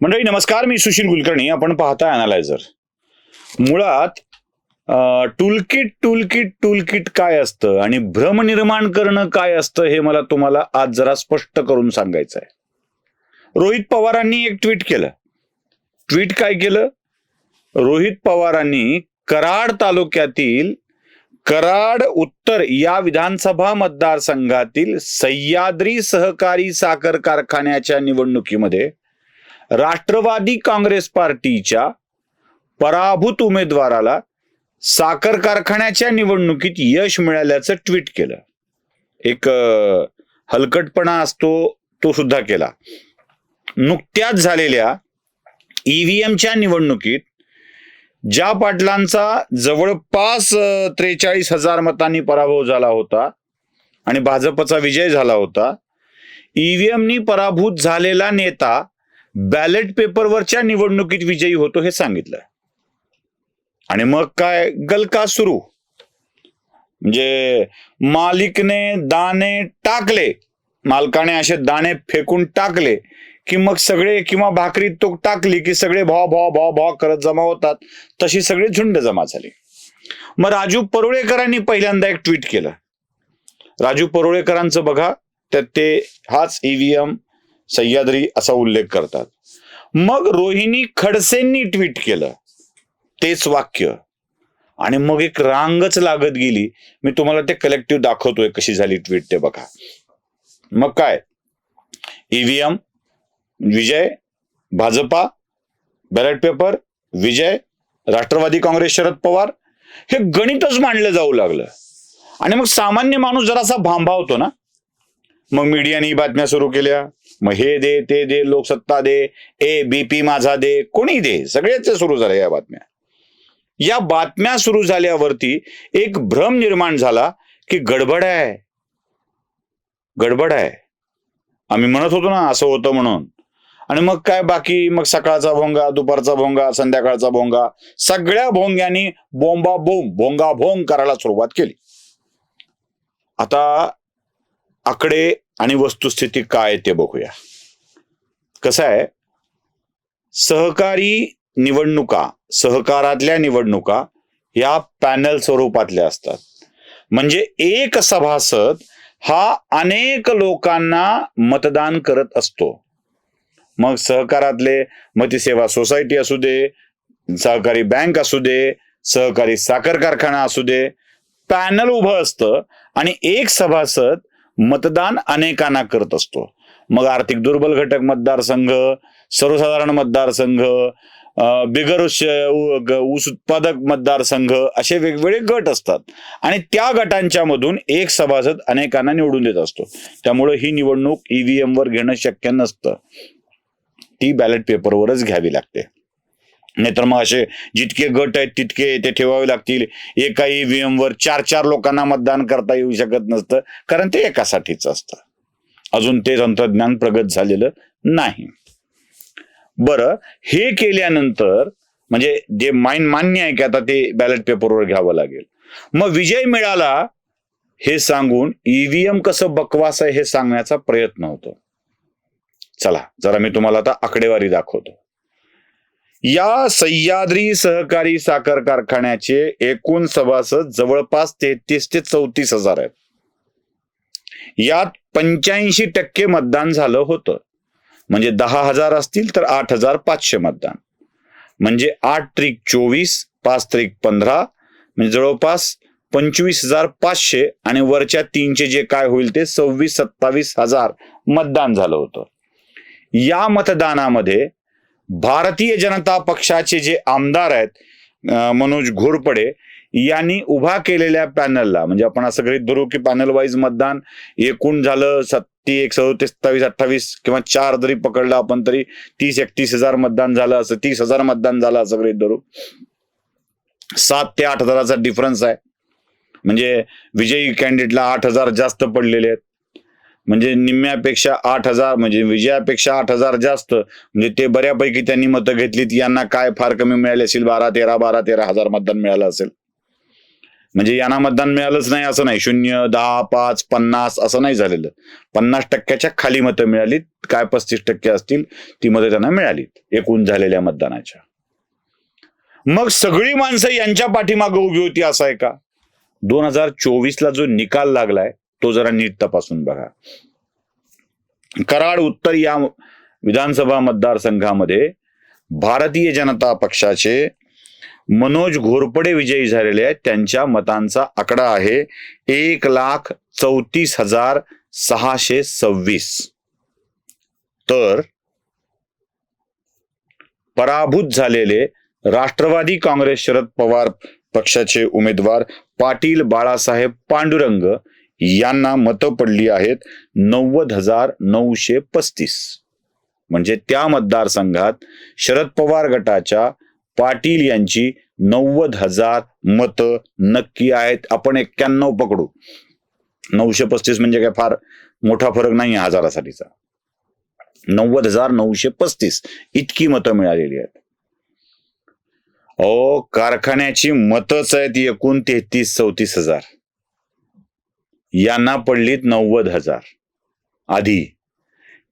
मंडळी नमस्कार मी सुशील कुलकर्णी. आपण पाहताय अनालायझर मुळात टूलकिट टूलकिट टूलकिट काय असतं आणि भ्रम निर्माण करणं काय असतं हे मला तुम्हाला आज जरा स्पष्ट करून सांगायचं आहे रोहित पवारांनी एक ट्विट केलं. ट्विट काय केलं? रोहित पवारांनी कराड तालुक्यातील कराड उत्तर या विधानसभा मतदारसंघातील सह्याद्री सहकारी साखर कारखान्याच्या निवडणुकीमध्ये राष्ट्रवादी काँग्रेस पार्टीच्या पराभूत उमेदवाराला साखर कारखान्याच्या निवडणुकीत यश मिळाल्याचं ट्विट केलं. एक हलकटपणा असतो तो सुद्धा केला. नुकत्याच झालेल्या ईव्हीएमच्या निवडणुकीत ज्या पाटलांचा जवळपास त्रेचाळीस हजार मतांनी पराभव झाला होता आणि भाजपचा विजय झाला होता ईव्हीएमनी पराभूत झालेला नेता बॅलेट पेपरवरच्या निवडणुकीत विजयी होतो हे सांगितलं आणि मग काय गलका सुरू. म्हणजे मालिकने दाणे टाकले. मालकाने असे दाणे फेकून टाकले की मग सगळे किंवा भाकरी तो टाकली की सगळे भाव भाव भाव भाव करत जमा होतात. तशी सगळे झुंड जमा झाली. मग राजू परुळेकरांनी पहिल्यांदा एक ट्विट केलं. राजू परुळेकरांचं बघा तर ते हाच ईव्हीएम सह्याद्री असा उल्लेख करतात. मग रोहिणी खडसेंनी ट्विट केलं. तेच वाक्य. आणि मग एक रांगच लागत गेली. मी तुम्हाला ते कलेक्टिव्ह दाखवतोय कशी झाली ट्विट ते बघा. मग काय? ईव्हीएम विजय भाजपा बॅलेट पेपर विजय राष्ट्रवादी काँग्रेस शरद पवार हे गणितच मांडलं जाऊ लागलं. आणि मग सामान्य माणूस जरासा होतो ना? मग मीडियाने ही बातम्या सुरू केल्या. मग हे दे ते दे लोकसत्ता दे ए बी पी माझा दे कोणी दे? सगळ्याच सुरू झाले या बातम्या. या बातम्या सुरू झाल्यावरती एक भ्रम निर्माण झाला की गडबड आहे. गडबड आहे. आम्ही म्हणत होतो ना असं होतं म्हणून. आणि मग काय बाकी? मग सकाळचा भोंगा दुपारचा भोंगा संध्याकाळचा भोंगा सगळ्या भोंग्यांनी बोंबा बोंब भोंगा भोंग करायला सुरुवात केली. आता आकडे आणि वस्तुस्थिती काय ते बघूया. कसं आहे? सहकारी निवडणुका सहकारातल्या निवडणुका या पॅनल स्वरूपातल्या असतात. म्हणजे एक सभासद हा अनेक लोकांना मतदान करत असतो. मग सहकारातले मतिसेवा सोसायटी असू दे सहकारी बँक असू दे सहकारी साखर कारखाना असू दे पॅनल उभं असतं आणि एक सभासद मतदान अनेकांना करत असतो. मग आर्थिक दुर्बल घटक मतदारसंघ सर्वसाधारण मतदारसंघ बिगर ऊस ऊस उत्पादक मतदारसंघ असे वेगवेगळे गट असतात. आणि त्या गटांच्या मधून एक सभासद अनेकांना निवडून देत असतो. त्यामुळे ही निवडणूक ईव्हीएम वर घेणं शक्य नसतं. ती बॅलेट पेपरवरच घ्यावी लागते. नाहीतर मग असे जितके गट आहेत तितके ते ठेवावे लागतील. एका ईव्हीएम वर चार चार लोकांना मतदान करता येऊ शकत नसतं कारण ते एकासाठीच असतं. अजून ते तंत्रज्ञान प्रगत झालेलं नाही. बरं हे केल्यानंतर म्हणजे जे माइन मान्य आहे की आता ते बॅलेट पेपरवर घ्यावं लागेल. मग विजय मिळाला हे सांगून ईव्हीएम कसं बकवास आहे हे सांगण्याचा प्रयत्न होतो. चला जरा मी तुम्हाला आता आकडेवारी दाखवतो. या सह्याद्री सहकारी साखर कारखान्याचे एकूण सभासद जवळपास तेहतीस ते चौतीस हजार आहेत. यात पंच्याऐंशी टक्के मतदान झालं होतं. म्हणजे दहा हजार असतील तर आठ हजार पाचशे मतदान. म्हणजे आठ त्रिक चोवीस पाच त्रिक पंधरा म्हणजे जवळपास पंचवीस हजार पाचशे आणि वरच्या तीनचे जे काय होईल ते सव्वीस सत्तावीस हजार मतदान झालं होतं. या मतदानामध्ये भारतीय जनता पक्षाचे जे आमदार आहेत मनोज घोरपडे यांनी उभा केलेल्या पॅनलला म्हणजे आपण असं गृहित धरू की पॅनल वाईज मतदान एकूण झालं सत्ती एक सदोतीस सत्तावीस अठ्ठावीस किंवा चार जरी पकडलं आपण तरी तीस एकतीस हजार मतदान झालं असं तीस हजार मतदान झालं असं गृहित धरू. सात ते आठ हजाराचा डिफरन्स आहे. म्हणजे विजयी कॅन्डिडेटला आठ हजार जास्त पडलेले आहेत. म्हणजे निम्म्यापेक्षा आठ हजार म्हणजे विजयापेक्षा आठ हजार जास्त. म्हणजे ते बऱ्यापैकी त्यांनी मतं घेतलीत. यांना काय फार कमी मिळाले असेल? बारा तेरा बारा तेरा हजार मतदान मिळालं असेल. म्हणजे यांना मतदान मिळालंच नाही असं नाही. शून्य दहा पाच पन्नास असं नाही झालेलं. पन्नास टक्क्याच्या खाली मतं मिळालीत. काय पस्तीस टक्के असतील ती मतं त्यांना मिळालीत. एकूण झालेल्या मतदानाच्या. मग सगळी माणसं यांच्या पाठीमागे उभी होती असं आहे का? दोन हजार चोवीसला जो निकाल लागलाय तो जरा नीट तपासून बघा. कराड उत्तर या विधानसभा मतदारसंघामध्ये भारतीय जनता पक्षाचे मनोज घोरपडे विजयी झालेले आहेत. त्यांच्या मतांचा आकडा आहे एक लाख चौतीस हजार सहाशे सव्वीस. तर पराभूत झालेले राष्ट्रवादी काँग्रेस शरद पवार पक्षाचे उमेदवार पाटील बाळासाहेब पांडुरंग यांना मतं पडली आहेत नव्वद हजार नऊशे पस्तीस. म्हणजे त्या मतदारसंघात शरद पवार गटाच्या पाटील यांची नव्वद हजार मतं नक्की आहेत. आपण एक्क्याण्णव पकडू. नऊशे पस्तीस म्हणजे काय? फार मोठा फरक नाही आहे हजारासाठीचा. नव्वद हजार नऊशे पस्तीस इतकी मतं मिळालेली आहेत. ओ कारखान्याची मतच आहेत एकूण तेहतीस चौतीस हजार. यांना पडलीत नव्वद हजार. आधी.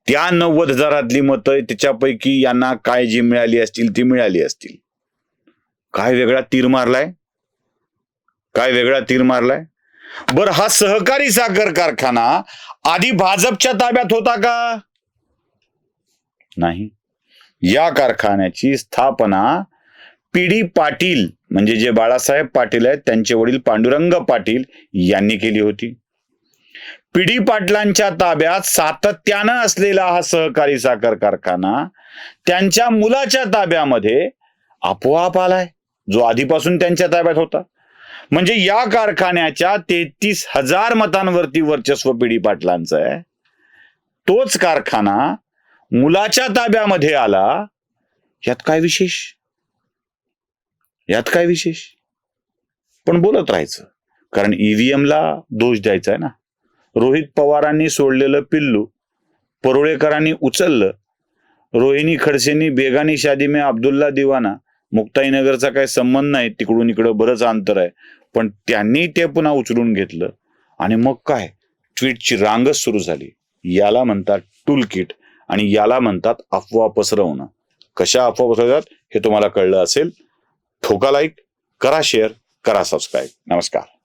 त्या नव्वद हजारातली मतं त्याच्यापैकी यांना काय जी मिळाली असतील ती मिळाली असतील. काय वेगळा तीर मारलाय? काय वेगळा तीर मारलाय? बर हा सहकारी साखर कारखाना आधी भाजपच्या ताब्यात होता का? नाही. या कारखान्याची स्थापना पीडी पाटील म्हणजे जे बाळासाहेब पाटील आहेत त्यांचे वडील पांडुरंग पाटील यांनी केली होती. पिढी पाटलांच्या ताब्यात सातत्यानं असलेला हा सहकारी साखर कारखाना त्यांच्या मुलाच्या ताब्यामध्ये आपोआप आलाय. जो आधीपासून त्यांच्या ताब्यात होता. म्हणजे या कारखान्याच्या तेहतीस हजार मतांवरती वर्चस्व पिढी पाटलांचं आहे. तोच कारखाना मुलाच्या ताब्यामध्ये आला. यात काय विशेष? यात काय विशेष? पण बोलत राहायचं. कारण ईव्हीएम ला दोष द्यायचा आहे ना. रोहित पवारांनी सोडलेलं पिल्लू. परुळेकरांनी उचललं. रोहिणी खडसेंनी बेगानी शादी में अब्दुल्ला दिवाना. मुक्ताईनगरचा काही संबंध नाही तिकडून इकडं बरंच अंतर आहे. पण त्यांनी ते पुन्हा उचलून घेतलं. आणि मग काय? ट्विटची रांगच सुरू झाली. याला म्हणतात टूल किट आणि याला म्हणतात अफवा पसरवणं. कशा अफवा पसरवतात हे तुम्हाला कळलं असेल. ठोका लाईक करा शेअर करा सबस्क्राईब. नमस्कार.